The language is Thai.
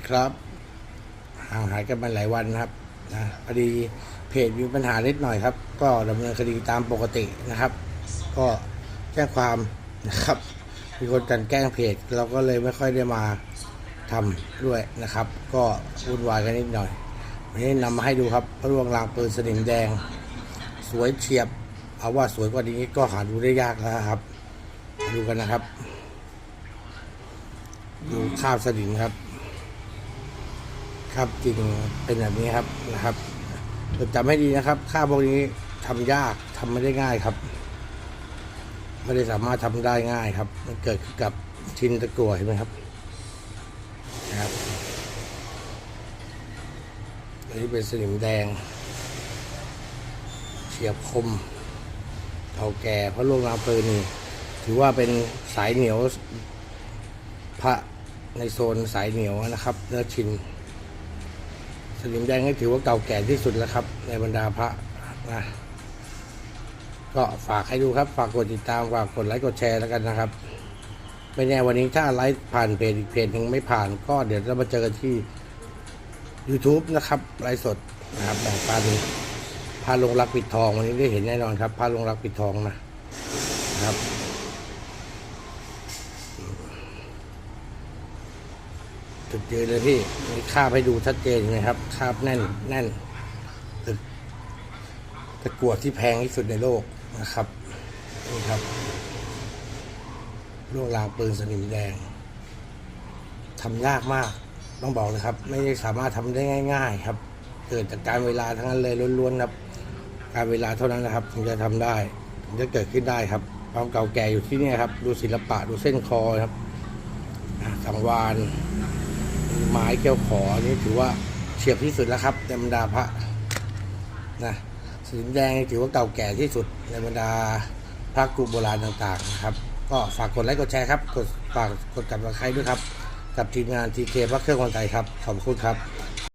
ดีครับห่างหายกันมาหลายวันนะครับนะพอดีเพจมีปัญหานิดหน่อยครับ ก็ดำเนินคดีตามปกตินะครับ ก็แจ้งความนะครับมีคนกันแกล้งเพจเราก็เลยไม่ค่อยได้มาทำด้วยนะครับ ก็วุ่นวายกันนิดหน่อยวันนี้นำมาให้ดูครับพระร่วงรางปืนสนิมแดง สวยเฉียบ เอาว่าสวยกว่านี้ก็หาดูได้ยากแล้วครับ ดูกันนะครับ ดูข้าวสนิมครับ ครับจริงเป็นแบบนี้ครับนะครับจดจำให้ดีนะครับข้าวพวกนี้ทำยากทำไม่ได้ง่ายครับ ไม่ได้สามารถทำได้ง่ายครับ มันเกิดขึ้นกับชิ้นตะกั่วเห็นไหมครับนะครับอันนี้เป็นสนิมแดง เฉียบคมเก่าแก่เพราะโรงรางปืนนี่ถือว่าเป็นสายเหนียวพระในโซนสายเหนียวนะครับเนื้อชิน สนิมแดงนี่ถือว่าเก่าแก่ที่สุดแล้วครับ ในบรรดาพระนะก็ฝากให้ดูครับ ฝากกดติดตามฝากกดไลค์กดแชร์แล้วกันนะครับ ไม่แน่วันนี้ถ้าไลฟ์ผ่านเพจอีกเพจหนึ่งไม่ผ่าน ก็เดี๋ยวเรามาเจอกันที่ YouTube นะครับไลฟ์สดนะครับแบ่งปันพาลงรักปิดทองวันนี้ได้เห็นแน่นอนครับพาลงรักปิดทองนะครับ จุดยืนเลยพี่มีคาบให้ดูชัดเจนไหมครับคาบแน่นแน่นตึกตะกรวดที่แพงที่สุดในโลกนะครับนี่ครับลูกรางปืนสนิมแดงทำยากมาก ต้องบอกเลยครับ ไม่ได้สามารถทำได้ง่าย ๆ ครับ เกิดจากการเวลาทั้งนั้นเลยล้วนๆครับ การเวลาเท่านั้นนะครับถึงจะทำได้ถึงจะเกิดขึ้นได้ครับความเก่าแก่อยู่ที่นี่ครับ ดูศิลปะดูเส้นคอครับสังวาน ไม้เกี่ยวขอนี่ถือว่าเฉียบที่สุดแล้วครับในบรรดาพระนะสีแดงถือว่าเก่าแก่ที่สุดในบรรดาพระกรุโบราณต่างๆนะครับ ก็ฝากกดไลค์กดแชร์ครับ กดฝากกดกับใครด้วยครับ กับทีมงานทีเคพระเครื่องคนไทยครับ ขอบคุณครับ